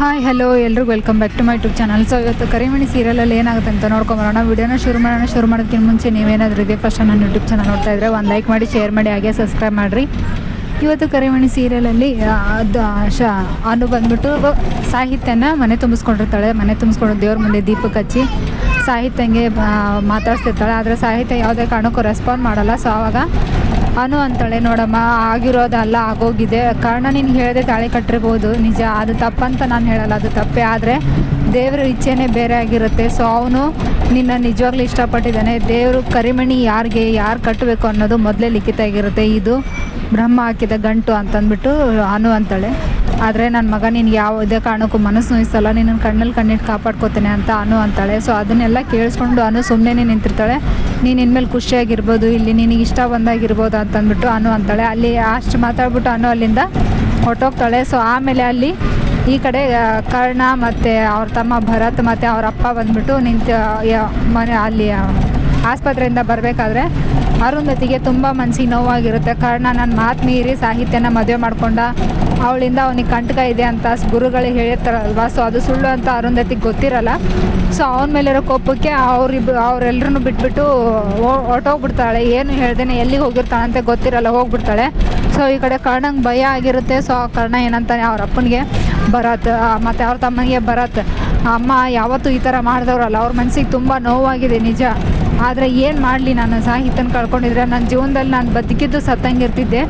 Hi hello ಎಲ್ಲರೂ welcome back to my YouTube channel so ಇವತ್ತು ಕರಿಮಣಿ ಸೀರಿಯಲಲ್ಲಿ ಏನಾಗುತ್ತೆ ಅಂತ ನೋಡ್ಕೊಂಬರೋಣ ವಿಡಿಯೋನ ಶುರು ಮಾಡೋಣ. ಶುರು ಮಾಡೋದಕ್ಕಿಂತ ಮುಂಚೆ ನೀವೇನಾದರೂ ಇದೆ ಫಸ್ಟ್ ನನ್ನ ಯೂಟ್ಯೂಬ್ ಚಾನಲ್ ನೋಡ್ತಾ ಇದ್ರೆ ಒಂದು ಲೈಕ್ ಮಾಡಿ ಶೇರ್ ಮಾಡಿ, ಹಾಗೆ ಸಬ್ಸ್ಕ್ರೈಬ್ ಮಾಡಿರಿ. ಇವತ್ತು ಕರಿಮಣಿ ಸೀರಿಯಲಲ್ಲಿ ಅದು ಶ, ಅನು ಬಂದ್ಬಿಟ್ಟು ಸಾಹಿತ್ಯನ ಮನೆ ತುಂಬಿಸ್ಕೊಂಡಿರ್ತಾಳೆ. ಮನೆ ತುಂಬಿಸ್ಕೊಂಡು ದೇವ್ರ ಮುಂದೆ ದೀಪಕ್ಕೆ ಹಚ್ಚಿ ಸಾಹಿತ್ಯಂಗೆ ಮಾತಾಡ್ತಿರ್ತಾಳೆ ಆದರೆ ಸಾಹಿತ್ಯ ಯಾವುದೇ ಕಾರಣಕ್ಕೂ ರೆಸ್ಪಾಂಡ್ ಮಾಡಲ್ಲ. ಸೊ ಆವಾಗ ಅನು ಅಂತಾಳೆ, ನೋಡಮ್ಮ, ಆಗಿರೋದಲ್ಲ ಆಗೋಗಿದೆ. ಕಾರಣ ನೀನು ಹೇಳಿದೆ ತಾಳಿ ಕಟ್ಟಿರ್ಬೋದು. ನಿಜ, ಅದು ತಪ್ಪಂತ ನಾನು ಹೇಳಲ್ಲ. ಅದು ತಪ್ಪೇ. ಆದರೆ ದೇವರ ಇಚ್ಛೆನೇ ಬೇರೆ ಆಗಿರುತ್ತೆ. ಸೊ ಅವನು ನಿನ್ನ ನಿಜವಾಗ್ಲೂ ಇಷ್ಟಪಟ್ಟಿದ್ದಾನೆ. ದೇವರು ಕರಿಮಣಿ ಯಾರಿಗೆ ಯಾರು ಕಟ್ಟಬೇಕು ಅನ್ನೋದು ಮೊದಲೇ ಲಿಖಿತ ಆಗಿರುತ್ತೆ. ಇದು ಬ್ರಹ್ಮ ಹಾಕಿದ ಗಂಟು ಅಂತಂದ್ಬಿಟ್ಟು ಅನು ಅಂತಾಳೆ. ಆದರೆ ನನ್ನ ಮಗ ನೀನು ಯಾವುದೇ ಕಾರಣಕ್ಕೂ ಮನಸ್ಸು ನೋಯಿಸಲ್ಲ ನಿನ್ನ ಕಣ್ಣಲ್ಲಿ ಕಣ್ಣಿಟ್ಟು ಕಾಪಾಡ್ಕೋತೇನೆ ಅಂತ ಅನು ಅಂತಾಳೆ. ಸೊ ಅದನ್ನೆಲ್ಲ ಕೇಳಿಸ್ಕೊಂಡು ಅನು ಸುಮ್ಮನೆ ನಿಂತಿರ್ತಾಳೆ. ನೀನು ಇನ್ಮೇಲೆ ಖುಷಿಯಾಗಿರ್ಬೋದು, ಇಲ್ಲಿ ನಿನಗೆ ಇಷ್ಟ ಬಂದಾಗಿರ್ಬೋದು ಅಂತಂದ್ಬಿಟ್ಟು ಅನು ಅಂತಾಳೆ. ಅಲ್ಲಿ ಅಷ್ಟು ಮಾತಾಡ್ಬಿಟ್ಟು ಅನು ಅಲ್ಲಿಂದ ಹೊಟ್ಟೋಗ್ತಾಳೆ ಸೊ ಆಮೇಲೆ ಅಲ್ಲಿ ಈ ಕಡೆ ಕರ್ಣ ಮತ್ತು ಅವ್ರ ತಮ್ಮ ಭರತ್ ಮತ್ತು ಅವ್ರ ಅಪ್ಪ ಬಂದ್ಬಿಟ್ಟು ನಿಂತು ಮನೆ ಅಲ್ಲಿ ಆಸ್ಪತ್ರೆಯಿಂದ ಬರಬೇಕಾದ್ರೆ ಅರುಂಧತಿಗೆ ತುಂಬ ಮನಸ್ಸಿಗೆ ನೋವಾಗಿರುತ್ತೆ. ಕಾರಣ ನನ್ನ ಮಾತು ಮೀರಿ ಸಾಹಿತ್ಯನ ಮದುವೆ ಮಾಡ್ಕೊಂಡ ಅವಳಿಂದ ಅವನಿಗೆ ಕಂಟಕ ಇದೆ ಅಂತ ಗುರುಗಳು ಹೇಳಿರ್ತಾರಲ್ವಾ? ಸೊ ಅದು ಸುಳ್ಳು ಅಂತ ಅರುಂಧತಿಗೆ ಗೊತ್ತಿರಲ್ಲ. ಸೊ ಅವನ ಮೇಲಿರೋ ಕೋಪಕ್ಕೆ ಅವ್ರಿಬ್ ಅವರೆಲ್ಲರೂ ಬಿಟ್ಬಿಟ್ಟು ಹೊ- ಹೊರ್ಟೋಗ್ಬಿಡ್ತಾಳೆ. ಏನು ಹೇಳ್ದೇನೆ ಎಲ್ಲಿಗೆ ಹೋಗಿರ್ತಾಳೆ ಅಂತ ಗೊತ್ತಿರಲ್ಲ, ಹೋಗ್ಬಿಡ್ತಾಳೆ. ಸೊ ಈ ಕಡೆ ಕರ್ಣಂಗೆ ಭಯ ಆಗಿರುತ್ತೆ. ಸೊ ಆ ಕರ್ಣ ಏನಂತಾನೆ ಅವ್ರ ಅಪ್ಪನಿಗೆ ಬರತ್ ಮತ್ತು ಅವ್ರ ತಮ್ಮನಿಗೆ ಬರತ್ ಅಮ್ಮ ಯಾವತ್ತೂ ಈ ಥರ ಮಾಡಿದವ್ರಲ್ಲ. ಅವ್ರ ಮನಸ್ಸಿಗೆ ತುಂಬ ನೋವಾಗಿದೆ ನಿಜ. ಆದರೆ ಏನು ಮಾಡಲಿ ನಾನು ಸಾಹಿತ್ಯನ ಕಳ್ಕೊಂಡಿದ್ರೆ ನನ್ನ ಜೀವನದಲ್ಲಿ ನಾನು ಬದುಕಿದ್ದು ಸತ್ತಂಗಿರ್ತಿದ್ದೆ.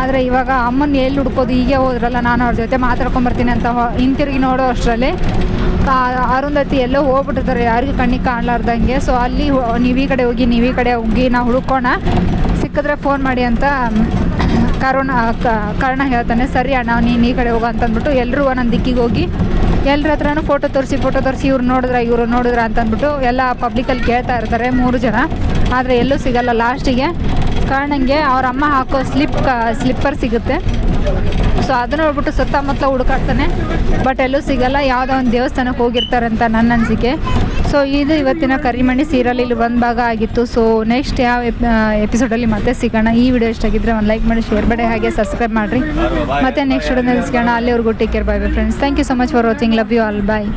ಆದರೆ ಇವಾಗ ಅಮ್ಮನ ಎಲ್ಲಿ ಹುಡ್ಕೋದು, ಹೀಗೆ ಹೋದ್ರಲ್ಲ ನಾನು ಅವ್ರ ಜೊತೆ ಮಾತಾಡ್ಕೊಂಬರ್ತೀನಿ ಅಂತ ಹಿಂತಿರುಗಿ ನೋಡೋ ಅಷ್ಟರಲ್ಲಿ. ಅರುಂಧತಿ ಎಲ್ಲೋ ಹೋಗ್ಬಿಟ್ಟಿರ್ತಾರೆ, ಯಾರಿಗೂ ಕಣ್ಣಿಗೆ ಕಾಣಲಾರ್ದಂಗೆ. ಸೊ ಅಲ್ಲಿ ನೀವು ಈ ಕಡೆ ಹೋಗಿ, ನೀವು ಈ ಕಡೆ ಹೋಗಿ ನಾವು ಹುಡುಕೋಣ. ಸಿಕ್ಕಿದ್ರೆ ಫೋನ್ ಮಾಡಿ ಅಂತ ಕಾರಣ ಕರ್ಣ ಹೇಳ್ತಾನೆ, ಸರಿ ಅಣ್ಣ, ನೀನು ಈ ಕಡೆ ಹೋಗು ಅಂತಂದ್ಬಿಟ್ಟು ಎಲ್ಲರೂ ಒಂದೊಂದು ದಿಕ್ಕಿಗೆ ಹೋಗಿ ಎಲ್ಲರ ಹತ್ರನೂ ಫೋಟೋ ತೋರಿಸಿ ಫೋಟೋ ತೋರಿಸಿ ಇವ್ರು ನೋಡಿದ್ರ, ಇವರು ನೋಡಿದ್ರ ಅಂತಂದ್ಬಿಟ್ಟು ಎಲ್ಲ ಪಬ್ಲಿಕಲ್ಲಿ ಕೇಳ್ತಾ ಇರ್ತಾರೆ ಮೂರು ಜನ. ಆದರೆ ಎಲ್ಲೂ ಸಿಗಲ್ಲ ಲಾಸ್ಟಿಗೆ ಕಾರಣಂಗೆ ಅವ್ರ ಅಮ್ಮ ಹಾಕೋ ಸ್ಲಿಪ್ ಸ್ಲಿಪ್ಪರ್ ಸಿಗುತ್ತೆ. ಸೊ ಅದನ್ನ ನೋಡ್ಬಿಟ್ಟು ಸುತ್ತಮುತ್ತ ಹುಡುಕಾಡ್ತಾನೆ. ಬಟ್ ಎಲ್ಲೂ ಸಿಗಲ್ಲ. ಯಾವುದೋ ಒಂದು ದೇವಸ್ಥಾನಕ್ಕೆ ಹೋಗಿರ್ತಾರಂತ ನನ್ನ ಅನಿಸಿಕೆ. ಸೊ ಇದು ಇವತ್ತಿನ ಕರಿಮಣಿ ಸೀರಿಯಲ್. ಇಲ್ಲಿ ಒಂದು ಭಾಗ ಆಗಿತ್ತು. ಸೊ ನೆಕ್ಸ್ಟ್ ಯಾವ ಎಪಿಸೋಡಲ್ಲಿ ಮತ್ತೆ ಸಿಗೋಣ. ಈ ವಿಡಿಯೋ ಇಷ್ಟ ಆಗಿದ್ರೆ ಒಂದು ಲೈಕ್ ಮಾಡಿ, ಶೇರ್ ಮಾಡಿ, ಹಾಗೆ ಸಬ್ಸ್ಕ್ರೈಬ್ ಮಾಡಿರಿ. ಮತ್ತೆ ನೆಕ್ಸ್ಟ್ ವಿಡಿಯೋದಲ್ಲಿ ಸಿಗೋಣ. ಅಲ್ಲಿವರೆಗೂ take care bye bye friends thank you so much for watching love you all bye